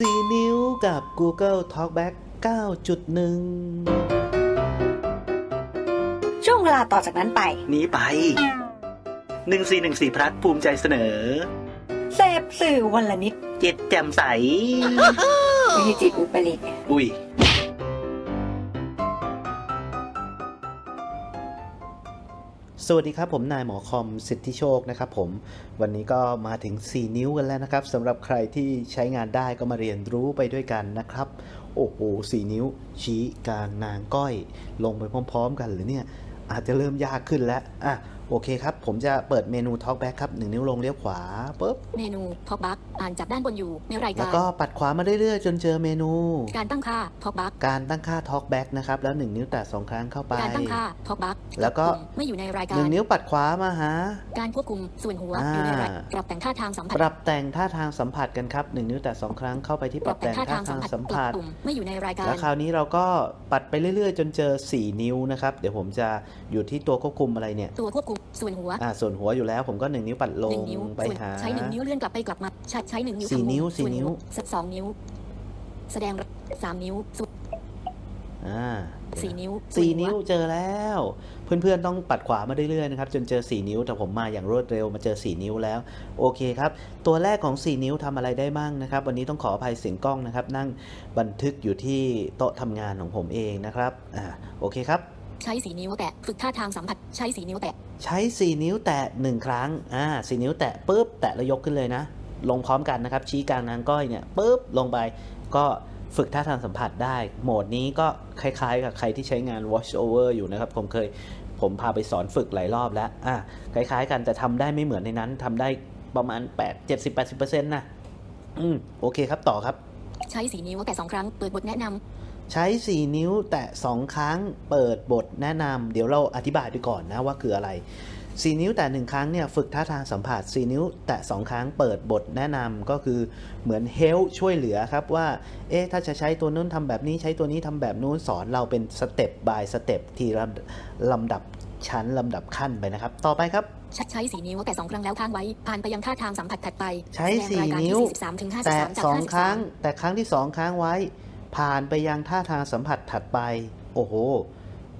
4 นิ้วกับ Google Talkback 9.1 ช่วงเวลาต่อจากนั้นไป นี้ไปหนึ่งสี่หนึ่งสี่พลัดภูมิใจเสนอ เสพสื่อวันละนิดเจ็ดแจ่มใส ไม่ใช่จิตอุปริตอุ้ย สวัสดีครับผมนายหมอคอมสิทธิโชคนะครับผมวันนี้ก็มาถึง 4 นิ้วกันแล้วนะครับสำหรับใครที่ใช้งานได้ก็มาเรียนรู้ไปด้วยกันนะครับ โอ้โห4นิ้ว ชี้กลางนางก้อย ลงไปพร้อม ๆ กันหรือเนี่ยอาจจะเริ่มยากขึ้นแล้วอะ โอเคครับ ผมจะเปิดเมนู Talkback ครับ1นิ้วลงเลี้ยวขวาปุ๊บเมนูท็อกบัคอ่านจากด้านบนอยู่ในรายแล้วการก็ปัดขวามาเรื่อยๆ จนเจอเมนู การตั้งค่าท็อกบัคการตั้งค่า Talkback นะครับแล้ว1นิ้วแตะ2ครั้งเข้าไปการตั้งค่าท็อกบัคแล้วก็ไม่อยู่ในรายการ1นิ้วปัดขวามาหา การควบคุมส่วนหัวอ่าอยู่ในรายปรับแต่งท่าทางสัมผัสปรับแต่งท่าทางสัมผัสกันครับ1นิ้วแตะ2ครั้งเข้าไปที่ปรับแต่งท่าทางสัมกลัผับสปุ่มไม่อยู่ในรายการแล้วคราวนี้เราก็ปัดไปเรื่อยๆ จนเจอ 4 นิ้วนะครับเดี๋ยวผมจะอยู่ที่ตัวควบคุมอะไรเนี่ยตัวควบคุมส่วนหัวอ่าส่วนหัวอยู่แล้วผมก็1นิ้วปัดลหนึ่งงนิ้วไปส่วนหาใช้หนึ่งนิ้วเลื่อนกลับไปกลับมาใช้ใช้หนึ่งนิ้วสี่ทำมุมนิ้วสี่ส่นิ้วหัสองนิ้ว แสดงสามนิ้วสุดอ่าสี่นิ้วสี่ส่วหันิ้วเจอแล้ว เพื่อนๆต้องปัดขวามาเรื่อยๆนะครับจนเจอ 4 นิ้วแต่ผมมาอย่างรวดเร็วมาเจอ 4 นิ้วแล้วโอเคครับ ตัวแรกของ 4 นิ้วทำอะไรได้บ้างนะครับ วันนี้ต้องขออภัยเสียงกล้องนะครับ นั่งบันทึกอยู่ที่โต๊ะทำงานของผมเองนะครับอ่าโอเคครับ ใช้สี่นิ้วแตะฝึกท่าทางสัมผัส ใช้สี่นิ้วแตะ ใช้4นิ้วแตะ1ครั้ง อ่า4นิ้วแตะปุ๊บแตะแล้วยกขึ้นเลยนะ ลงพร้อมกันนะครับ ชี้กลางนางก้อยเนี่ยปุ๊บลงไปก็ฝึกท่าทางสัมผัสได้ โหมดนี้ก็คล้ายๆ กับใครที่ใช้งาน watch over อยู่นะครับ ผมเคยผมพาไปสอนฝึกหลายรอบแล้ว อ่าคล้ายๆ กันแต่ทำได้ไม่เหมือนในนั้นทำได้ประมาณ 8 70 80%นะ อืม โอเคครับ ต่อครับ ใช้สี่นิ้วแตะสองครั้ง เปิดบทแนะนำ ใช้ 4 นิ้วแตะ 2 ครั้งเปิดบทแนะนำเดี๋ยวเราอธิบายไปก่อนนะว่าคืออะไร 4 นิ้วแตะ 1 ครั้งเนี่ยฝึกท่าทางสัมผัส 4 นิ้วแตะ 2 ครั้งเปิดบทแนะนำก็คือเหมือนเฮลช่วยเหลือครับว่า เอ๊ะถ้าจะใช้ตัวนู้นทำแบบนี้ใช้ตัวนี้ทำแบบนู้นสอนเราเป็นสเต็ป by สเต็ปทีลำลำดับชั้นลำดับขั้นไปนะครับ ต่อไปครับ ใช้ใช้สี่นิ้วแตะสองครั้งแล้วค้างไว้ ผ่านไปยังท่าทางสัมผัสถัดไป ใช้แสดงรายการสี่นิ้วที่43ถึงแตะ53จากสอง53ครั้ง แต่ครั้งที่สองค้างไว้ ผ่านไปยังท่าทางสัมผัสถัดไป โอ้โห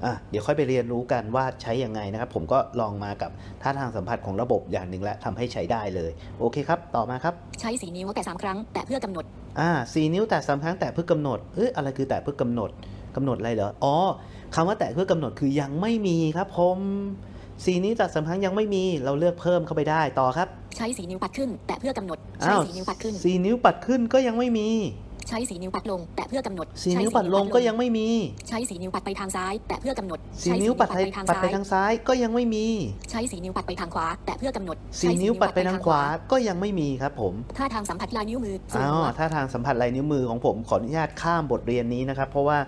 อะเดี๋ยวค่อยไปเรียนรู้กันว่าใช้ยังไงนะครับ ผมก็ลองมากับท่าทางสัมผัสของระบบอย่างหนึ่งแล้วทำให้ใช้ได้เลย โอเคครับ ต่อมาครับ ใช้สี่นิ้วแตะสามครั้ง แตะเพื่อกำหนด อ่าสี่นิ้วแตะสามครั้งแตะเพื่อกำหนด เอ้ยอะไรคือแตะเพื่อกำหนดกำหนดอะไรเหรอ อ๋อคำว่าแตะเพื่อกำหนดคือยังไม่มีครับผมสี่นิ้วแตะสามครั้งยังไม่มีเราเลือกเพิ่มเข้าไปได้ต่อครับ ใช้สี่นิ้วปัดขึ้น แตะเพื่อกำหนดใช้อ้าวสี่นิ้วปัดขึ้นสี่นิ้วปัดขึ้นก็ยังไม่มี ใช้สี่นิ้วปัดลง แตะเพื่อกำหนดสี่ใช้นิ้วปัดลงก็ยังไม่มี ใช้สี่นิ้วปัดไปทางซ้าย แตะเพื่อกำหนดสี่ใช้นิ้วปัดไปทางปัดซ้าไปยทางซ้ายก็ยังไม่มี ใช้สี่นิ้วปัดไปทางขวา แตะเพื่อกำหนดสี่ใช้นิ้วปัดไปทางขวาก็ยังไม่มีครับผมท่าทางสัมผัสลายนิ้วมือส่วนอ๋อหัวถ้าทางสัมผัสลายนิ้วมือของผมขออนุญาตข้ามบทเรียนนี้นะครับ เพราะว่า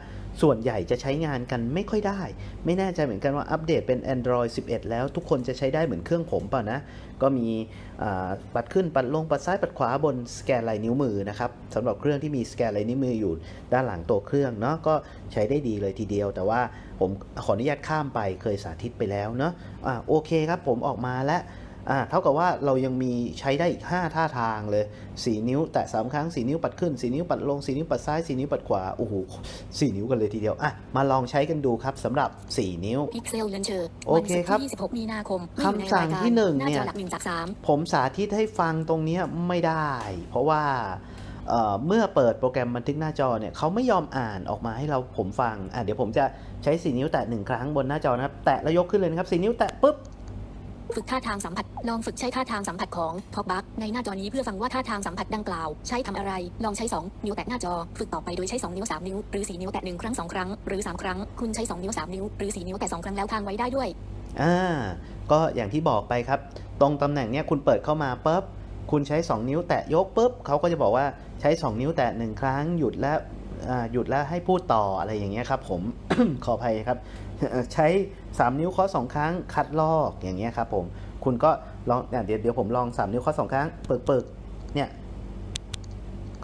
ส่วนใหญ่จะใช้งานกันไม่ค่อยได้ ไม่แน่ใจเหมือนกันว่าอัปเดตเป็น Android 11 แล้วทุกคนจะใช้ได้เหมือนเครื่องผมเปล่านะ ก็มีปัดขึ้นปัดลงปัดซ้ายปัดขวาบนสแกนลายนิ้วมือนะครับสำหรับเครื่องที่มีสแกนลายนิ้วมืออยู่ด้านหลังตัวเครื่องเนาะก็ใช้ได้ดีเลยทีเดียว แต่ว่าผมขออนุญาตข้ามไปเคยสาธิตไปแล้วเนาะอ่าโอเคครับผมออกมาแล้ว เท่ากับว่าเรายังมีใช้ได้อีก 5 ท่าทางเลย 4 นิ้วแตะ3ครั้ง 4 นิ้วปัดขึ้น 4 นิ้วปัดลง 4 นิ้วปัดซ้าย 4 นิ้วปัดขวา โอ้โห 4 นิ้วกันเลยทีเดียว อะ มาลองใช้กันดูครับสำหรับ 4 นิ้ว พิกเซลเลนเชอร์โอเคครับวันศุกร์ที่26มีนาคมคำสั่งที่หนึ่งเนี่ยหน้าจอหลักหนึ่งจากสามผมสาธิตให้ฟังตรงเนี้ยไม่ได้ เพราะว่าเอ่อเมื่อเปิดโปรแกรมบันทึกหน้าจอเนี่ยเขาไม่ยอมอ่านออกมาให้เราผมฟังอะเดี๋ยวผมจะใช้ 4 นิ้วแตะ1ครั้งบนหน้าจอนะครับ แตะแล้วยกขึ้นเลยนะครับ 4 นิ้วแตะปุ๊บ ฝึกท่าทางสัมผัส ลองฝึกใช้ท่าทางสัมผัสของท็อกบัคในหน้าจอนี้เพื่อฟังว่าท่าทางสัมผัสดังกล่าว ใช้ทำอะไร ลองใช้ 2 นิ้วแตะหน้าจอ ฝึกต่อไปโดยใช้ 2 นิ้ว 3 นิ้ว หรือ 4 นิ้วแตะ1ครั้ง 2 ครั้ง หรือ 3 ครั้ง คุณใช้ 2 นิ้ว 3 นิ้ว หรือ 4 นิ้วแตะ2ครั้งแล้วทางไว้ได้ด้วย อ่า ก็อย่างที่บอกไปครับ ตรงตำแหน่งเนี้ยคุณเปิดเข้ามาปุ๊บ คุณใช้ 2 นิ้วแตะยกปุ๊บเขาก็จะบอกว่าใช้ 2 นิ้วแตะ1ครั้งหยุดแล้วหยุดแล้วให้พูดต่ออะไรอย่างเงี้ยครับผม ขออภัยครับ ใช้ 3 นิ้วเคาะ2ครั้ง คัดลอกอย่างเงี้ยครับผมคุณก็ลองเดี๋ยวเดี๋ยวผมลอง 3 นิ้วเคาะ2ครั้งเปิดเปิดเนี่ย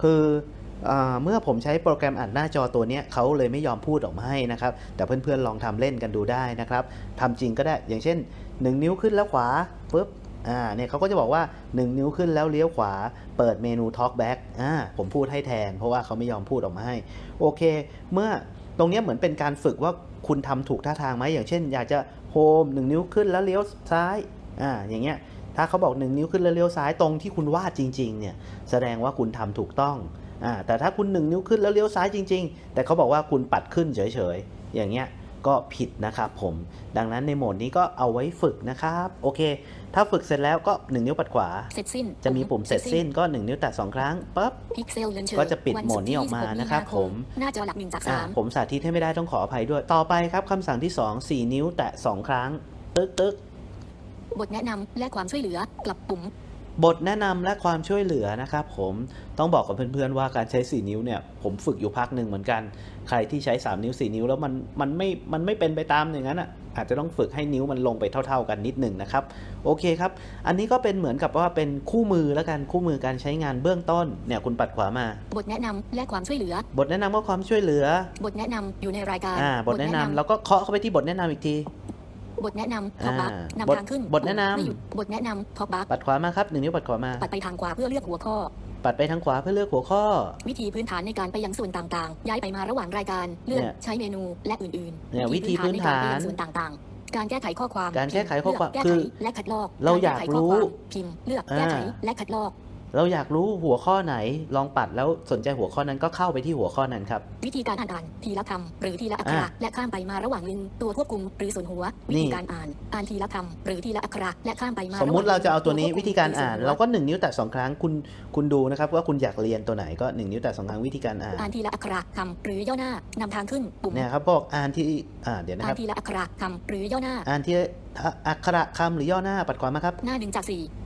คืออเมื่อผมใช้โปรแกรมอ่านหน้าจอตัวเนี้ยเขาเลยไม่ยอมพูดออกมาให้นะครับ แต่เพื่อนๆลองทำเล่นกันดูได้นะครับทำจริงก็ได้อย่างเช่น 1 นิ้วขึ้นแล้วขวาปุ๊บอ่าเนี่ยเขาก็จะบอกว่า 1 นิ้วขึ้นแล้วเลี้ยวขวา เปิดเมนู Talk Back อ่าผมพูดให้แทน เพราะว่าเขาไม่ยอมพูดออกมาให้ โอเค เมื่อตรงเนี้ยเหมือนเป็นการฝึกว่า คุณทำถูกท่าทางไหมอย่างเช่น อยากจะโฮม1นิ้วขึ้นแล้วเลี้ยวซ้ายอ่าอย่างเงี้ยถ้าเขาบอก 1 นิ้วขึ้นแล้วเลี้ยวซ้ายตรงที่คุณวาดจริงๆเนี่ยแสดงว่าคุณทำถูกต้องอ่าแต่ถ้าคุณ 1 นิ้วขึ้นแล้วเลี้ยวซ้ายจริง ๆ แต่เขาบอกว่าคุณปัดขึ้นเฉยๆอย่างเงี้ย ก็ผิดนะครับผม ดังนั้นในโหมดนี้ก็เอาไว้ฝึกนะครับ โอเค ถ้าฝึกเสร็จแล้วก็ 1 นิ้วปัดขวา เสร็จสิ้น จะมีปุ่มเสร็จสิ้นก็ 1 นิ้วแตะ2ครั้งปั๊บพิกเซลเลนเชอร์ก็จะปิดโหมดนี้ออกมานะครับผมหน้าจอหลักหนึ่งจากอ่าสามผมสาธิตให้ไม่ได้ต้องขออภัยด้วย ต่อไปครับคำสั่งที่ 2 4 นิ้วแตะ2ครั้ง ตึ๊กตึ๊กบทแนะนำและความช่วยเหลือกลับปุ่ม บทแนะนำและความช่วยเหลือนะครับผมต้องบอกกับเพื่อนๆว่าการใช้ 4 นิ้วเนี่ยผมฝึกอยู่พักหนึ่งเหมือนกัน ใครที่ใช้ 3 นิ้ว 4 นิ้วแล้วมันมันไม่มันไม่เป็นไปตามอย่างนั้นอะอาจจะต้องฝึกให้นิ้วมันลงไปเท่า ๆกันนิดหนึ่งนะครับโอเคครับ อันนี้ก็เป็นเหมือนกับว่าเป็นคู่มือแล้วกันคู่มือการใช้งานเบื้องต้นเนี่ยคุณปัดขวามา บทแนะนำและความช่วยเหลือ บทแนะนำว่าความช่วยเหลือ บทแนะนำอยู่ในรายการอ่าบทแนะนำแล้วก็เคาะเข้าไปที่บทแนะนำอีกที บทแนะนำพอบักอ่านำบททางขึ้นบทแนะนำไม่หยุดบทแนะนำพอบักปัดขวามาครับหนึ่งนิ้วปัดขวามา ปัดไปทางขวาเพื่อเลือกหัวข้อ ปัดไปทางขวาเพื่อเลือกหัวข้อ วิธีพื้นฐานในการไปยังส่วนต่างๆ ย้ายไปมาระหว่างรายการเลื่อนเนี่ยใช้เมนูและอื่นๆเนี่ยวิธีพื้นฐานในกรไปยังส่วนต่างๆการแก้ไขข้อความ การแก้ไขข้อความเลืกคือแก้ไขและคัดลอก เราอยากแไขข้อรู้ควมพิมพ์เลือกแก้ไขอ่าและคัดลอก เราอยากรู้หัวข้อไหนลองปัดแล้วสนใจหัวข้อนั้นก็เข้าไปที่หัวข้อนั้นครับ วิธีการอ่านอ่านทีละคำหรือทีละอักขระอ่าและข้ามไปมาระหว่างลิงตัวควบคุมหรือส่วนหัววินี่ธีการอ่านอ่านทีละคำหรือทีละอักขระและข้ามไปมาสมมุติเราจะเอาตัวนี้ระหวิงธีการอ่านหส่วเราหัวก็หนึ่งนิ้วแตะสองครั้งคุณคุณดูนะครับว่าคุณอยากเรียนตัวไหนก็หนึ่งนิ้วแตะสองครั้งวิธีการอ่านอ่านทีละอักขระคำหรือย่อหน้านำทางขึ้นปุ่มเนี่ยครับบอกอ่านที่อ่าเดี๋ยวนะอ่าคนรับทีละอักขระคำหรือย่อหน้า อ่านที่อักขระคำหรือย่อหน้าปัดขวามาครับหน้าหนึ่งจากสี่อ่า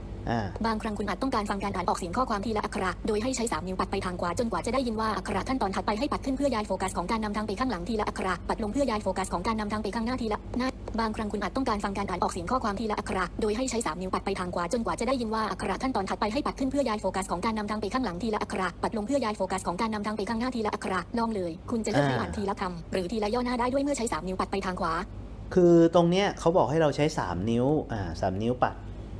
บางครั้งคุณอาจต้องการฟังการอ่านออกเสียงข้อความทีละอักขระ โดยให้ใช้ 3 นิ้วปัดไปทางขวาจนกว่าจะได้ยินว่าอักขระขั้นตอนถัดไปให้ปัดขึ้นเพื่อย้ายโฟกัสของการนำทางไปข้างหลังทีละอักขระปัดลงเพื่อย้ายโฟกัสของการนำทางไปข้างหน้าทีละหน้าบางครั้งคุณอาจต้องการฟังการอ่านออกเสียงข้อความทีละอักขระ โดยให้ใช้ 3 นิ้วปัดไปทางขวาจนกว่าจะได้ยินว่าอักขระขั้นตอนถัดไปให้ปัดขึ้นเพื่อย้ายโฟกัสของการนำทางไปข้างหลังทีละอักขระปัดลงเพื่อย้ายโฟกัสของการนำทางไปข้างหน้าทีละอักขระลองเลย คุณจะเลือกให้อ่านทีละคำหรือทีละย่อหน้าได้ด้วยเมื่อใช้ 3 นิ้วปัดไปทางขวา คือตรงเนี้ยเขาบอกให้เราใช้ 3 นิ้วอ่าสนิ้วปัด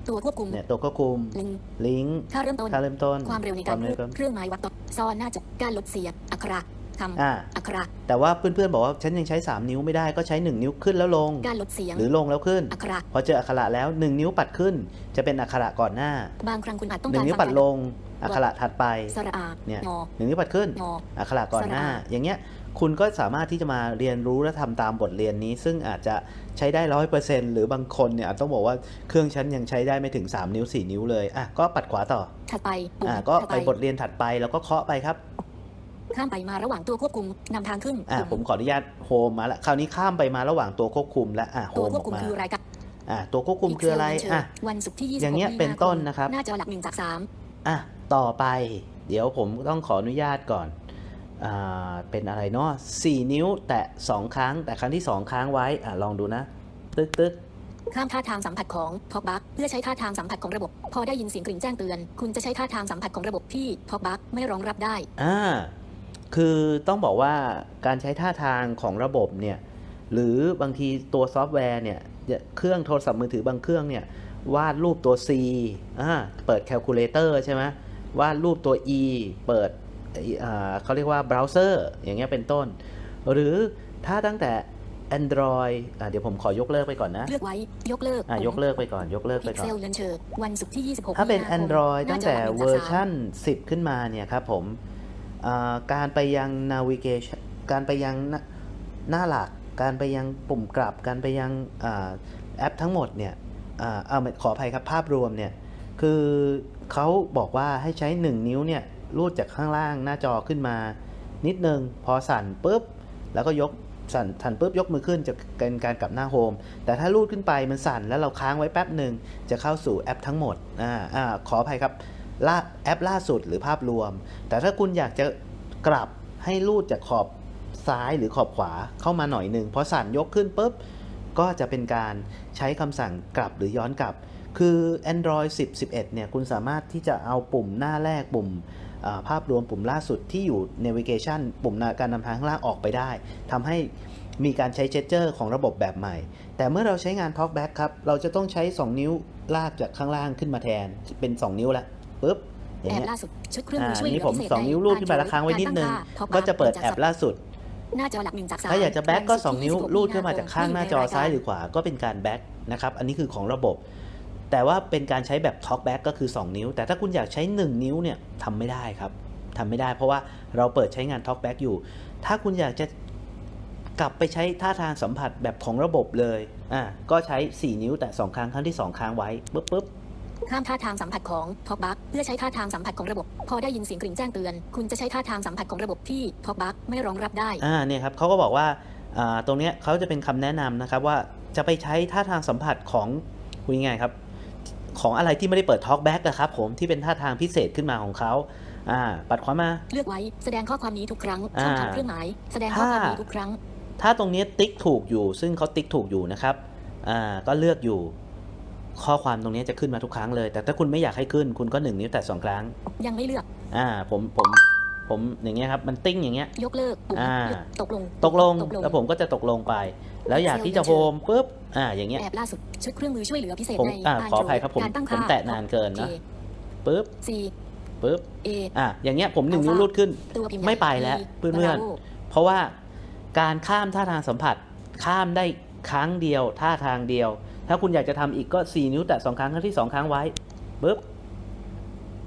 ตัวควบคุมเนี่ยตัวควบคุมลิงลิงก์ค่าเริ่มต้นค่าเริ่มต้น ความเร็วในคการวามเลืเร็อวกเครื่องหมายวรรคต่อซ่อนหน้าจอการลดเสียงอักขระคำอ่าอักขระแต่ว่าเพื่อนๆบอกว่าฉันยังใช้ 3 นิ้วไม่ได้ก็ใช้ 1 นิ้วขึ้นแล้วลง การลดเสียง หรือลงแล้วขึ้นอักขระพอเจออักขระแล้ว 1 นิ้วปัดขึ้น จะเป็นอักขระก่อนหน้า บางครั้งคุณอาจต้องหนึ่กางรนิ้วฟัปัดการลงอักขระถัดไปสระอาเนี่ยงอหนึ่งนิ้วปัดขึ้นงออักขระก่อนหน้าสระอาอย่างเงี้ย คุณก็สามารถที่จะมาเรียนรู้และทำตามบทเรียนนี้ ซึ่งอาจจะใช้ได้ร้อยเปอร์เซ็นต์หรือบางคนเนี่ยอาจต้องบอกว่าเครื่องฉันยังใช้ได้ไม่ถึง 3 นิ้ว 4 นิ้วเลยอะก็ปัดขวาต่อถัดไปปุ่มอะก็ถัดไปบทเรียนถัดไปแล้วก็เคาะไปครับ ข้ามไปมาระหว่างตัวควบคุมนำทางขึ้นอะปุ่ผมขออนุญาตโฮมมาละคราวนี้ข้ามไปมาระหว่างตัวควบคุมและอะโฮตัวมควอบอกคุมมาคือรายการอะตัวควบคุมคืออะไร Pixel Launcher อะวันศุกร์ที่26อย่างเงี้ยเป็นต้นนะครับหน้าจอหลักหนึ่งจากสามอะต่อไป เดี๋ยวผมต้องขออนุญาตก่อนอ่า เป็นอะไรเนาะ4นิ้วแตะ2ครั้ง แต่ครั้งที่2ค้างไว้อะลองดูนะ ตึกตึกข้ามท่าทางสัมผัสของพอกบักเพื่อใช้ท่าทางสัมผัสของระบบ พอได้ยินเสียงกริ่งแจ้งเตือน คุณจะใช้ท่าทางสัมผัสของระบบที่พอกบักไม่รองรับได้อ่าคือต้องบอกว่าการใช้ท่าทางของระบบเนี่ยหรือบางทีตัวซอฟต์แวร์เนี่ยเครื่องโทรศัพท์มือถือบางเครื่องเนี่ยวาดรูปตัว C อ่าเปิดแคลคูลเลเตอร์ใช่ไหมวาดรูปตัว E เปิดอ่า เขาเรียกว่าเบราว์เซอร์อย่างเงี้ยเป็นต้น หรือถ้าตั้งแต่ Android อ่าเดี๋ยวผมขอยกเลิกไปก่อนนะ เลือกไว้ ยกเลิก อ่ายกเลิกไปก่อน ยกเลิกไปพิกก่อเซนลเลนเชอร์วันศุกร์ที่ 26 ถ้าเป็นมีคม Android หตั้น้างจอแต่หลักหนึ่เวอร์จากสามชัน10 ขึ้นมาเนี่ยครับผมอ่าการไปยัง navigation การไปยังหน้าหน้าหลัก การไปยังปุ่มกลับ การไปยังอ่าแอปทั้งหมดเนี่ยอ่าเอาขออภัยครับภาพรวมเนี่ย คือเขาบอกว่าให้ใช้ 1 นิ้วเนี่ย ลูดจากข้างล่างหน้าจอขึ้นมานิดนึง พอสั่นปุ๊บ แล้วก็ยกสั่นสั่นปุ๊บยกมือขึ้นจะเป็นการกลับหน้าโฮม แต่ถ้าลูดขึ้นไปมันสั่นแล้วเราค้างไว้แป๊บหนึ่งจะเข้าสู่แอปทั้งหมดอ่าอ่าขออภัยครับล่าแอปล่าสุดหรือภาพรวม แต่ถ้าคุณอยากจะกลับให้ลูดจากขอบซ้ายหรือขอบขวาเข้ามาหน่อยหนึ่งพอสั่นยกขึ้นปุ๊บก็จะเป็นการใช้คำสั่งกลับหรือย้อนกลับ คือ Android 10 11 เนี่ย คุณสามารถที่จะเอาปุ่มหน้าแรกปุ่ม ภาพรวมปุ่มล่าสุดที่อยู่ navigation ปุ่มการนำทางข้างล่างออกไปได้ทำให้มีการใช้เจสเจอร์ของระบบแบบใหม่ แต่เมื่อเราใช้งาน Talkback ครับ เราจะต้องใช้ 2 นิ้วลากจากข้างล่างขึ้นมาแทน เป็น 2 นิ้วละปุ๊บอย่างแอปเงี้ยล่าสุดชุดเครื่องมือ่าอช่วยเหลืนี่อผมพิเศษสองนิ้วรูดขึ้นมาแล้วค้างไว้นิดนึง ก็จะเปิดแอปล่าสุด หน้าจอหลักหนึ่งจากสามถ้าอยากจะแบ็กก็ 2 นิ้ว26รูดขึ้นมาจากข้างหน้าจอซ้ายหรือขวาก็เป็นการแบ็กนะครับ อันนี้คือของระบบ แต่ว่าเป็นการใช้แบบ Talk Back ก็คือ 2 นิ้ว แต่ถ้าคุณอยากใช้ 1 นิ้วเนี่ยทำไม่ได้ครับทำไม่ได้ เพราะว่าเราเปิดใช้งาน Talk Back อยู่ ถ้าคุณอยากจะกลับไปใช้ท่าทางสัมผัสแบบของระบบเลยอะก็ใช้ 4 นิ้วแต่ 2 ครั้งครั้งที่ 2ค้างไว้ปุ๊บปุ๊บข้ามท่าทางสัมผัสของ Talkback เพื่อใช้ท่าทางสัมผัสของระบบ พอได้ยินเสียงกริ่งแจ้งเตือน คุณจะใช้ท่าทางสัมผัสของระบบที่ Talkback ไม่รองรับได้อ่าเนี่ยครับเขาก็บอกว่าอ่าตรงเนี้ยเขาจะเป็นคำแนะนำนะครับว่าจะไปใช้ท่าทางสัมผัสของคุณยังไงครับ ของอะไรที่ไม่ได้เปิด Talk Back นะครับผมที่เป็นท่าทางพิเศษขึ้นมาของเขาอ่าปัดขวามา เลือกไว้แสดงข้อความนี้ทุกครั้งอ่าช่องทางเครื่องหมายแสดงข้อความนี้ทุกครั้ง ถ้าตรงเนี้ยติ๊กถูกอยู่ ซึ่งเขาติ๊กถูกอยู่นะครับอ่าก็เลือกอยู่ข้อความตรงเนี้ยจะขึ้นมาทุกครั้งเลย แต่ถ้าคุณไม่อยากให้ขึ้นคุณก็หนึ่งนิ้วแต่สองครั้ง ยังไม่เลือก อ่า ผม ผม ผมอย่างเงี้ยครับมันติ้งอย่างเงี้ยยกเลิกปุ่มอ่าเลือกตกลงตกลงตกลงแล้วผมก็จะตกลงไป แล้วอยากที่จะโฮมปุ๊บอ่าอย่างเงี้ยแอปล่าสุดชุดเครื่องมือช่วยเหลือพิเศษผมในอ่าขออ Android ภัยครับผมการตั้งผมค่าแตะนานเกินนะปุ๊บ C ปุ๊บ A อะอย่างเงี้ยผมหนึ่งนิ้วรูดขึ้นตัวพิมพ์ไม่ไปแล้วใหญ่เพื่อนๆ Bravo เพราะว่าการข้ามท่าทางสัมผัสข้ามได้ครั้งเดียวท่าทางเดียว ถ้าคุณอยากจะทำอีกก็ 4 นิ้วแตะสองครั้งครั้งที่ 2 ครั้งไว้ปุ๊บ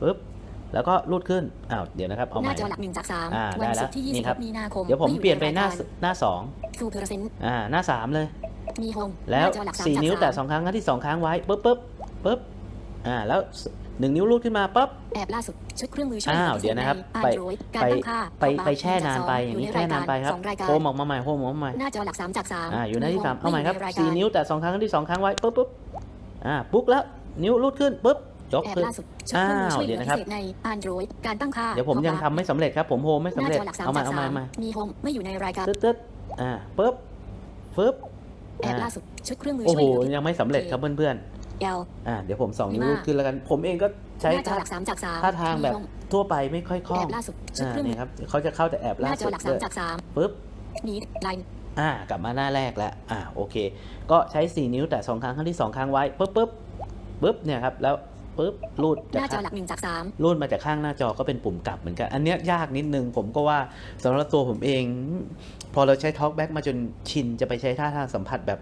ปุ๊บ แล้วก็รูดขึ้นอ้าวเดี๋ยวนะครับเอาหใหน้าม่จอหลักหนึ่งจากสามอ่าวันได้แล้วศุกร์ที่นี่ครับ26มีนาคมเดี๋ยวผมไอเปลี่ยนไปหน้าใรกรหน้าสอง Full percent อ่าหน้าสามเลยมีโฮมแล้วหน้าจอหลักสามสี่จากนิ้วสามแตะสองครั้งครั้งที่สองครั้งไว้ปุ๊บปุ๊บปุ๊บอ่าแล้วหนึ่งนิ้วรูดขึ้นมาปุ๊บแอปล่าสุดชุดเครื่องมือช่วยเหลือ้าอวพิเศเดี๋ยวษในนะครับไป Android การไปตั้งค่าไป Talkback ไปแช่นานไปหอย่างนี้ใแช่นานไปครับสองรายการโฮมออกมาใหม่โฮมออกมาใหม่หน้าจอหลักสามจากสามอ่าอยู่หน้าที่สามโฮเอาใหม่ครับไอยู่ในรายสี่การนิ้วแต่สองครั้งครั้งที่สองครั้งไว้ปุ๊บปุ๊บอ่าปุ๊บแล้วนิ้วรูดขึ้นปุ๊บ ยกแอปขึ้นล่าสุดชุดเครื่องมืออ้าวช่วยเหลือเดี๋ยวนะครับพิเศษใน Android การตั้งค่าเดี๋ยวผมยัง Talkback ทำไม่สำเร็จครับ ผมโฮมไม่หสำน้าเร็จจอหลักสามเอาใหม่จากเอาใหม่สามเอาใหม่มีโฮมไม่อยู่ในรายการตึ๊ดตึ๊ดอ่าปุ๊บปุ๊บแออ่าปล่าสุดชุดเครื่องมือโอ้ช่วโหยเหลือ ยังไม่สำเร็จครับเพื่อน L ๆอ่าเดี๋ยวผมสองนิ้วดีมากรูดขึ้นแล้วกัน ผมเองก็ใช้หน้าจอท่าหลักสามจากสามท่าทางแบบมีโฮมทั่วไปไม่ค่อยคล่อแองปล่าสุดชุดอ่าเครื่องมืนี่อครับเขาจะเข้าแต่แอบหล่าน้าจสุอดหลักด้สามวยจากสามปุ๊บมีไลน์อ่ากลับมาหน้าแรกแล้วอ่าโอเค ก็ใช้ 4 นิ้วแต่สองครั้งครั้งที่สองครั้งไว้ปุ๊บปุ๊บปุ๊บเนี่ยครับแล้ว ปุ๊บรูดหน้าจอข้างหลักหนึ่งจากสามรูดมาจากข้างหน้าจอก็เป็นปุ่มกลับเหมือนกัน อันเนี้ยยากนิดนึงผมก็ว่าสำหรับตัวผมเอง พอเราใช้ Talkback มาจนชินจะไปใช้ท่าทางสัมผัสแบบ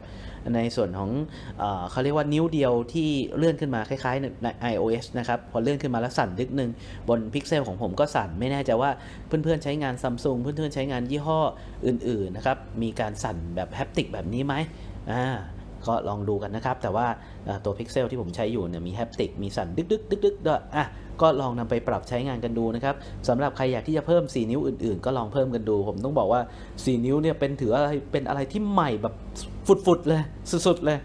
ในส่วนของเออเขาเรียกว่านิ้วเดียวที่เลื่อนขึ้นมาคล้ายๆในใน iOS นะครับ พอเลื่อนขึ้นมาแล้วสั่นนิดนึง บน Pixel ของผมก็สั่นไม่แน่ใจว่าเพื่อนๆใช้งาน Samsung เพื่อนๆใช้งานยี่ห้ออื่นๆนะครับมีการสั่นแบบแฮปติกแบบนี้ไหมอ่า ก็ลองดูกันนะครับ แต่ว่าตัวพิกเซลที่ผมใช้อยู่เนี่ยมีแฮปติกมีสั่นดึกดึกดึกดึกด้วยอะก็ลองนำไปปรับใช้งานกันดูนะครับสำหรับใครอยากที่จะเพิ่ม 4 นิ้วอื่นๆ ก็ลองเพิ่มกันดู ผมต้องบอกว่า 4 นิ้วเนี่ยเป็นถืออะไรเป็นอะไรที่ใหม่แบบฟุดๆเลยสุดๆเลย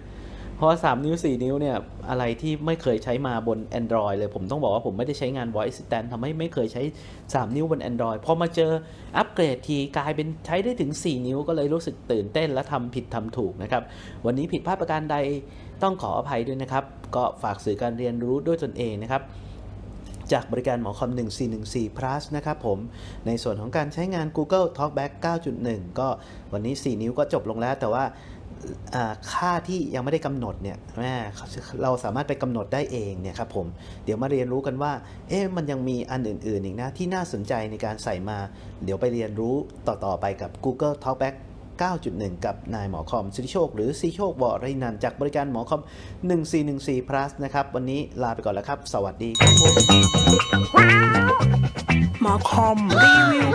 เพราะว่า3นิ้ว 4 นิ้วเนี่ยอะไรที่ไม่เคยใช้มาบน Android เลยผมต้องบอกว่าผมไม่ได้ใช้งาน Voice Assistant ทำให้ไม่เคยใช้ 3 นิ้วบน Android พอมาเจออัปเกรดทีกลายเป็นใช้ได้ถึง 4 นิ้วก็เลยรู้สึกตื่นเต้นและทำผิดทำถูกนะครับ วันนี้ผิดพลาดประการใดต้องขออภัยด้วยนะครับ ก็ฝากสื่อการเรียนรู้ด้วยตนเองนะครับจากบริการหมอคอม 1414 plus นะครับผม ในส่วนของการใช้งาน Google Talkback 9.1 ก็วันนี้ 4 นิ้วก็จบลงแล้วแต่ว่า ค่าที่ยังไม่ได้กำหนดเนี่ยแม่เราสามารถไปกำหนดได้เองเนี่ยครับผมเดี๋ยวมาเรียนรู้กันว่าเอ๊ะมันยังมีอันอื่น ๆ อีกนะที่น่าสนใจในการใส่มา เดี๋ยวไปเรียนรู้ต่อ ๆ ไปกับ Google Talkback 9.1 กับนายหมอคอมสิริโชค หรือซีโชควรนันจากบริการหมอคอม 1414 plus นะครับ วันนี้ลาไปก่อนแล้วครับ สวัสดีครับหมอคอมรีวิว